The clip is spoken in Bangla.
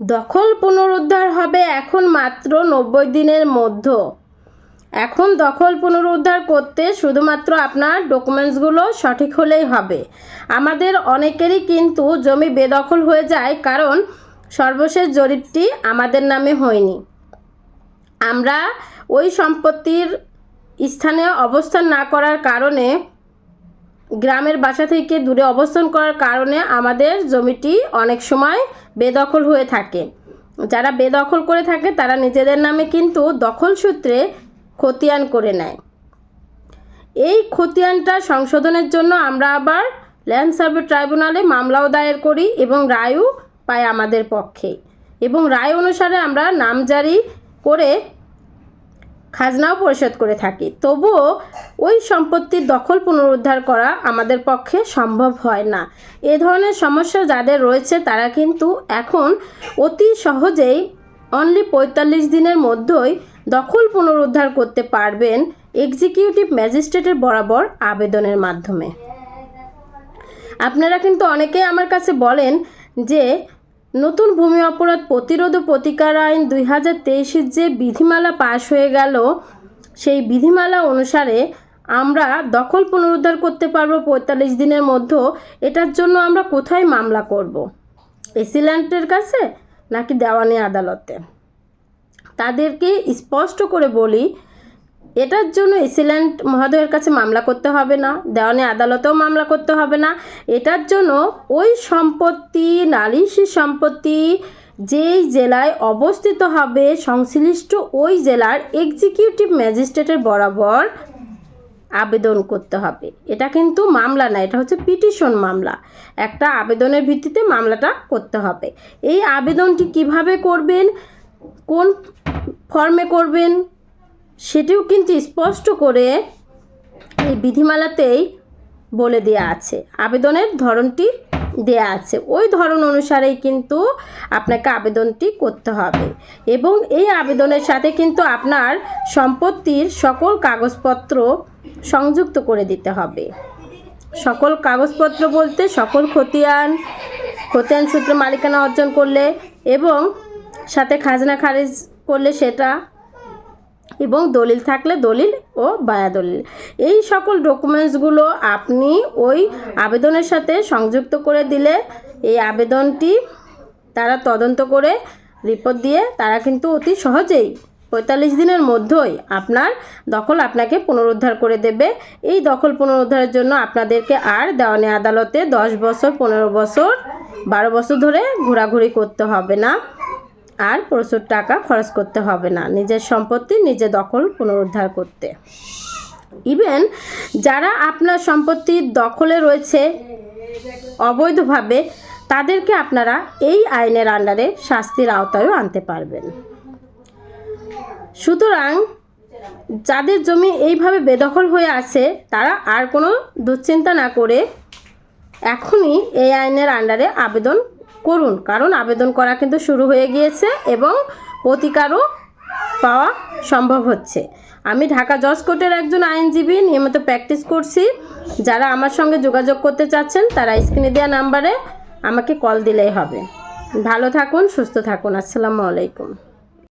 দখল পুনরুদ্ধার হবে এখন মাত্র নব্বই দিনের মধ্যে। এখন দখল পুনরুদ্ধার করতে শুধুমাত্র আপনার ডকুমেন্টসগুলো সঠিক হলেই হবে। আমাদের অনেকেরই কিন্তু জমি বেদখল হয়ে যায় কারণ সর্বশেষ জরিপটি আমাদের নামে হয়নি। আমরা ওই সম্পত্তির স্থানে অবস্থান না করার কারণে গ্রামের বাসা থেকে দূরে অবস্থান করার কারণে আমাদের জমিটি অনেক সময় বেদখল হয়ে থাকে। যারা বেদখল করে থাকে, তারা নিজেদের নামে কিন্তু দখল সূত্রে খতিয়ান করে নেয়। এই খতিয়ানটা সংশোধনের জন্য আমরা আবার ল্যান্ড সার্ভে ট্রাইব্যুনালে মামলাও দায়ের করি এবং রায়ও পাই আমাদের পক্ষে। এবং রায় অনুসারে আমরা নামজারি করে খাজনাও পরিশোধ করে থাকি। তবুও ওই সম্পত্তির দখল পুনরুদ্ধার করা আমাদের পক্ষে সম্ভব হয় না। এ ধরনের সমস্যা যাদের রয়েছে তারা কিন্তু এখন অতি সহজেই অনলি পঁয়তাল্লিশ দিনের মধ্যেই দখল পুনরুদ্ধার করতে পারবেন এক্সিকিউটিভ ম্যাজিস্ট্রেটের বরাবর আবেদনের মাধ্যমে। আপনারা কিন্তু অনেকেই আমার কাছে বলেন যে নতুন ভূমি অপরাধ প্রতিরোধ ও প্রতিকার আইন দুই হাজার তেইশের যে বিধিমালা পাশ হয়ে গেল, সেই বিধিমালা অনুসারে আমরা দখল পুনরুদ্ধার করতে পারব পঁয়তাল্লিশ দিনের মধ্যে এটার জন্য আমরা কোথায় মামলা করব? এসিল্যান্টের কাছে নাকি দেওয়ানি আদালতে? তাদেরকে স্পষ্ট করে বলি এটার জন্য এসিল্যান্ট মহোদয়ের কাছে মামলা করতে হবে না, দেওয়ানি আদালতেও মামলা করতে হবে না। এটার জন্য ওই সম্পত্তি, নালিশি সম্পত্তি যেই জেলায় অবস্থিত হবে, সংশ্লিষ্ট ওই জেলার এক্সিকিউটিভ ম্যাজিস্ট্রেটের বরাবর আবেদন করতে হবে। এটা কিন্তু মামলা না, এটা হচ্ছে পিটিশন মামলা। একটা আবেদনের ভিত্তিতে মামলাটা করতে হবে। এই আবেদনটি কীভাবে করবেন, কোন ফর্মে করবেন সেটিও কিন্তু স্পষ্ট করে এই বিধিমালাতেই বলে দেওয়া আছে। আবেদনের ধরনটি দেয়া আছে। ওই ধরন অনুসারেই কিন্তু আপনাকে আবেদনটি করতে হবে এবং এই আবেদনের সাথে কিন্তু আপনার সম্পত্তির সকল কাগজপত্র সংযুক্ত করে দিতে হবে। সকল কাগজপত্র বলতে সকল খতিয়ান খতিয়ান সূত্রে মালিকানা অর্জন করলে এবং সাথে খাজনা খারিজ করলে সেটা এবং দলিল থাকলে দলিল ও বায়া দলিল। এই সকল ডকুমেন্টসগুলো আপনি ওই আবেদনের সাথে সংযুক্ত করে দিলে এই আবেদনটি তারা তদন্ত করে রিপোর্ট দিয়ে তারা কিন্তু অতি সহজেই পঁয়তাল্লিশ দিনের মধ্যেই আপনার দখল আপনাকে পুনরুদ্ধার করে দেবে। এই দখল পুনরুদ্ধারের জন্য আপনাদেরকে আর দেওয়ানি আদালতে দশ বছর, পনেরো বছর, বারো বছর ধরে ঘোরাঘুরি করতে হবে না। আর প্রচুর টাকা খরচ করতে হবে না। নিজের সম্পত্তি নিজে দখল পুনরুদ্ধার করতে। ইভেন যারা আপনার সম্পত্তির দখলে রয়েছে অবৈধভাবে, তাদেরকে আপনারা এই আইনের আন্ডারে শাস্তির আওতায়ও আনতে পারবেন। সুতরাং যাদের জমি এইভাবে বেদখল হয়ে আছে, তারা আর কোনো দুশ্চিন্তা না করে এখনই এই আইনের আন্ডারে আবেদন করুন। কারণ আবেদন করা কিন্তু শুরু হয়ে গিয়েছে এবং প্রতিকারও পাওয়া সম্ভব হচ্ছে। আমি ঢাকা জজ কোর্টের একজন আইনজীবী, নিয়মিত প্র্যাকটিস করছি। যারা আমার সঙ্গে যোগাযোগ করতে চাচ্ছেন, তারা স্ক্রিনে দেওয়া নাম্বারে আমাকে কল দিলেই হবে। ভালো থাকুন, সুস্থ থাকুন। আসসালামু আলাইকুম।